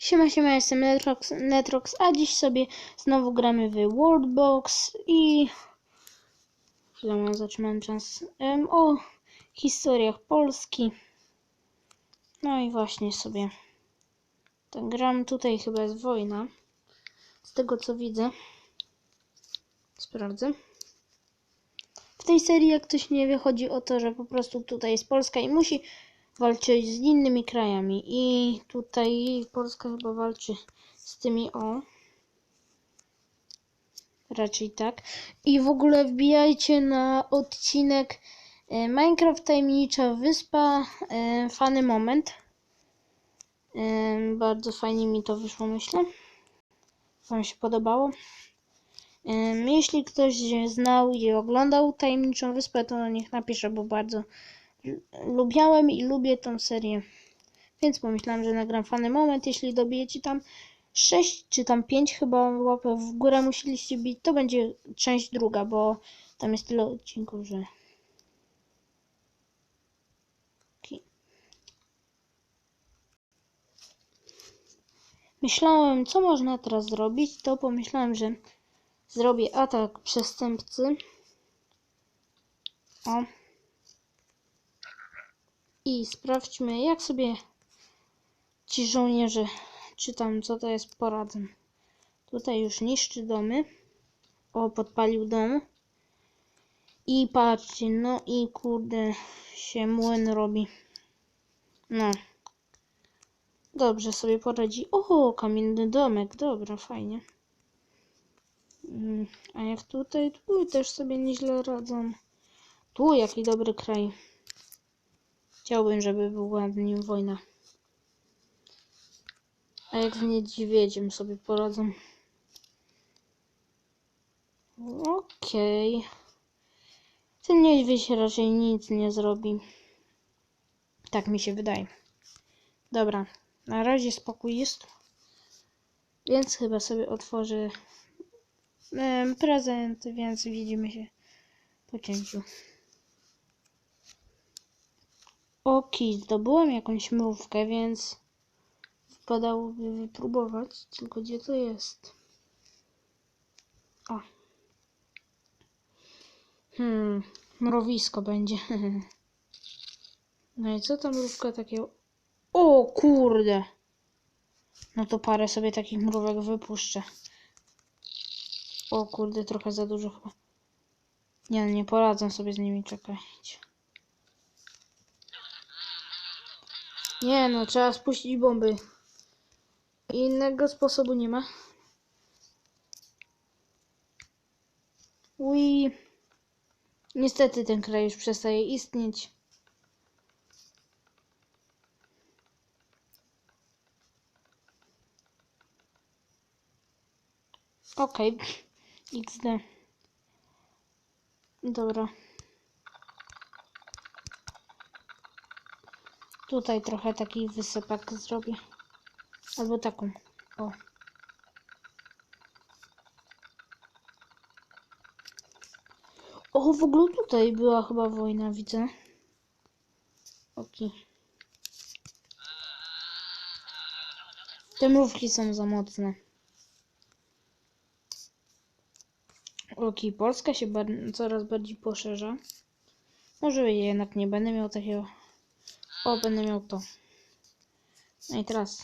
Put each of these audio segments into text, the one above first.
Siema, siema, jestem Netrox, Netrox, a dziś sobie znowu gramy w Worldbox i... Chwilę mam zatrzymałem czas. Em, o historiach Polski. No i właśnie sobie tak gram. Tutaj chyba jest wojna. Z tego co widzę. Sprawdzę. W tej serii, jak ktoś nie wie, chodzi o to, że po prostu tutaj jest Polska i musi walczyć z innymi krajami. I tutaj Polska chyba walczy z tymi o. Raczej tak. I w ogóle wbijajcie na odcinek e, Minecraft Tajemnicza Wyspa e, Fany Moment. E, Bardzo fajnie mi to wyszło, myślę. Wam się podobało. Jeśli ktoś znał i oglądał Tajemniczą Wyspę, to niech napisze, bo bardzo lubiałem i lubię tą serię. Więc pomyślałem, że nagram fany moment. Jeśli dobijecie tam 6 czy tam 5 chyba łapę w górę musieliście bić, to będzie część druga, bo tam jest tyle odcinków, że... Myślałem, co można teraz zrobić, to pomyślałem, że zrobię atak przestępcy. O. I sprawdźmy, jak sobie ci żołnierze, czy tam co to jest, poradzą. Tutaj już niszczy domy. O, podpalił dom. I patrzcie, no i kurde, się młyn robi. No. Dobrze sobie poradzi. O, kamienny domek, dobra, fajnie. Mm, A jak tutaj, tu też sobie nieźle radzą. Tu jaki dobry kraj. Chciałbym, żeby była w nim wojna. A jak z niedźwiedziem sobie poradzą. Okej. Ten niedźwiedź raczej nic nie zrobi. Tak mi się wydaje. Dobra, na razie spokój jest. Więc chyba sobie otworzę prezent, więc widzimy się po cięciu. Oki, zdobyłem jakąś mrówkę, więc wypadałoby wypróbować, tylko gdzie to jest? O. Hmm, mrowisko będzie. No i co ta mrówka takiego? O kurde! No to parę sobie takich mrówek wypuszczę. O kurde, trochę za dużo chyba. Nie, no nie poradzę sobie z nimi, czekajcie. Nie no, trzeba spuścić bomby. Innego sposobu nie ma. Ui. Niestety ten kraj już przestaje istnieć. Okej. XD. Dobra. Tutaj trochę taki wysypek zrobię. Albo taką. O. O, w ogóle tutaj była chyba wojna, widzę. Oki. Te mrówki są za mocne. Oki, Polska się coraz bardziej poszerza. Może jednak nie będę miał takiego. O, będę miał to. No i teraz.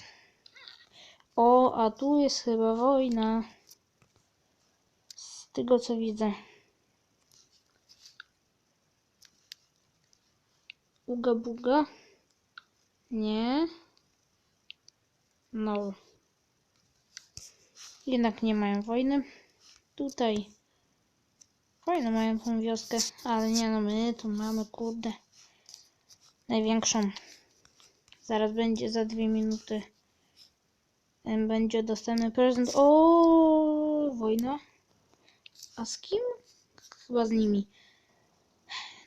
O, a tu jest chyba wojna. Z tego co widzę. Uga buga. Nie. No. Jednak nie mają wojny. Tutaj. Fajną mają tą wioskę, ale nie no, my tu mamy, kurde. Największą. Zaraz będzie za dwie minuty. Będzie dostępny prezent. O, wojna. A z kim? Chyba z nimi.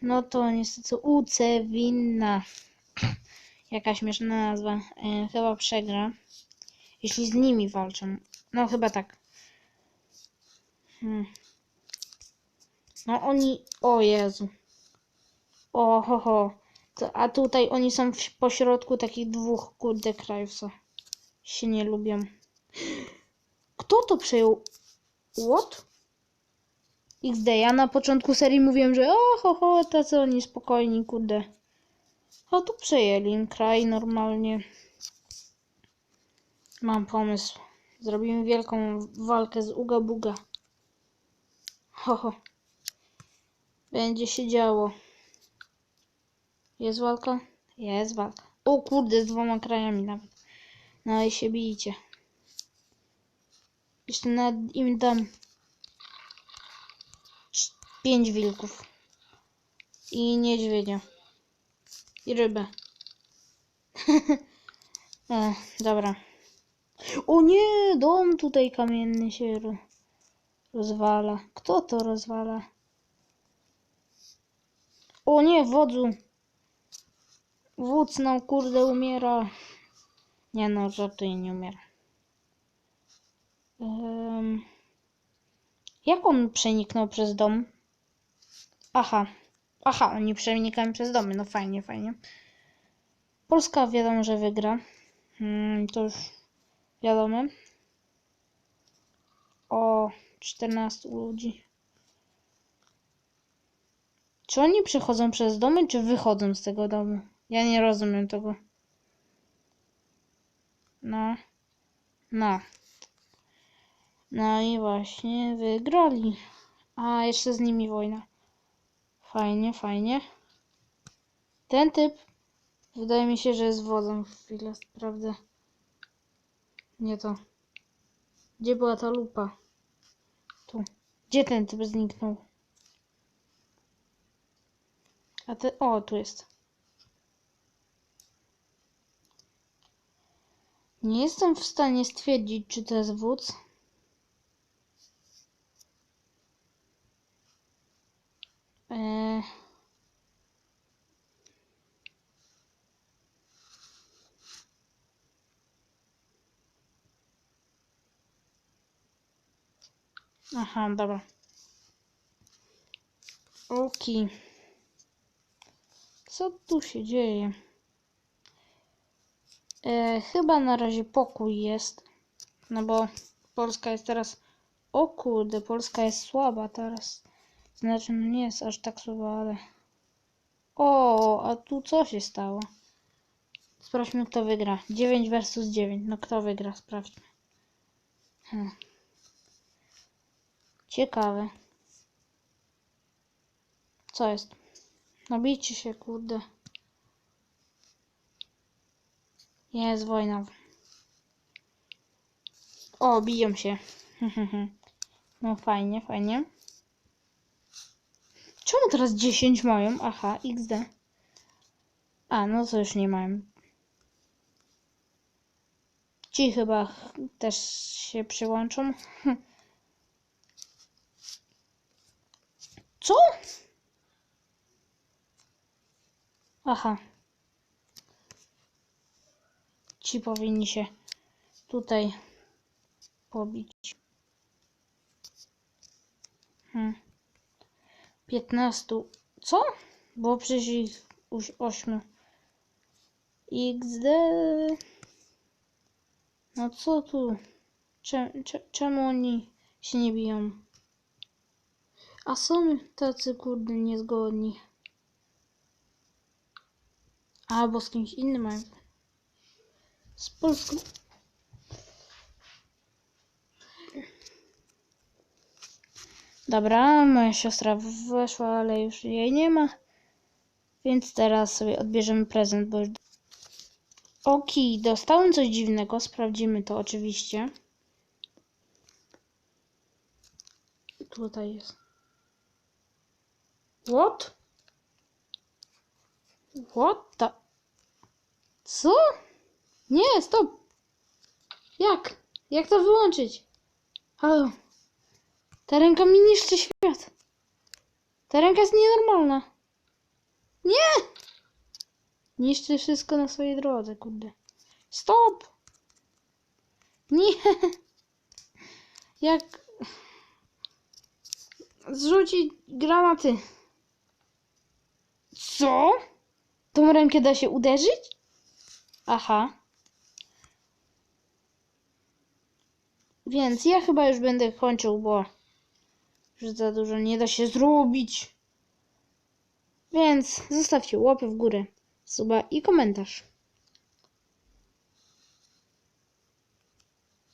No to niestety UC winna. Jaka śmieszna nazwa. E, chyba przegra. Jeśli z nimi walczą. No chyba tak. Hmm. No oni. O Jezu. O ho ho. To, a tutaj oni są w, pośrodku takich dwóch kurde krajów. Co się nie lubią. Kto to przejął? What? XD, ja na początku serii mówiłem, że o, ho, ho, tacy oni spokojni, kurde. A tu przejęli kraj normalnie. Mam pomysł. Zrobimy wielką walkę z Uga Buga. Ho, ho. Będzie się działo. Jest walka? Jest walka. O kurde, z dwoma krajami nawet. No i się bijcie. Jeszcze nawet im dam pięć wilków. I niedźwiedzia. I rybę. e, dobra. O nie, dom tutaj kamienny się ro- rozwala. Kto to rozwala? O nie, wodzu. Wódz nam kurde umiera. Nie no, żartuję, nie umiera. Em, jak on przeniknął przez dom? Aha. Aha, oni przenikają przez domy. No fajnie, fajnie. Polska wiadomo, że wygra. Mm, to już wiadomo. O 14 ludzi. Czy oni przechodzą przez domy, czy wychodzą z tego domu? Ja nie rozumiem tego. No. No. No i właśnie wygrali. A, jeszcze z nimi wojna. Fajnie, fajnie. Ten typ wydaje mi się, że jest wodą. Chwilę sprawdzę. Nie to. Gdzie była ta lupa? Tu. Gdzie ten typ zniknął? A ty. O, tu jest. Nie jestem w stanie stwierdzić, czy to jest wódz. Eee... Aha, dobra. Oki. Co tu się dzieje? E, chyba na razie pokój jest. No bo Polska jest teraz. O kurde, Polska jest słaba teraz. Znaczy, no nie jest aż tak słaba, ale. O, a tu co się stało? Sprawdźmy, kto wygra. 9 versus 9. No kto wygra? Sprawdźmy. Hmm. Ciekawe. Co jest? No bijcie się, kurde. Jest wojna. O, biją się. No fajnie, fajnie. Czemu teraz 10 mają? Aha, XD. A, no to już nie mają. Ci chyba ch- też się przyłączą. Co? Aha. Ci powinni się tutaj pobić. Hmm. 15. Co? Było przecież ich już 8. XD. No co tu? Cze, cze, czemu oni się nie biją? A są tacy kurde niezgodni. Albo z kimś innym mają. Z Polską. Dobra, moja siostra weszła, ale już jej nie ma. Więc teraz sobie odbierzemy prezent, bo już... Oki, dostałem coś dziwnego, sprawdzimy to oczywiście. Tutaj jest. What? What the... Co? Nie, stop! Jak? Jak to wyłączyć? Halo? Ta ręka mi niszczy świat. Ta ręka jest nienormalna. Nie! Niszczy wszystko na swojej drodze, kurde. Stop! Nie! Jak... Zrzucić granaty. Co? Tą rękę da się uderzyć? Aha. Więc ja chyba już będę kończył, bo już za dużo nie da się zrobić. Więc zostawcie łapę w górę, suba i komentarz.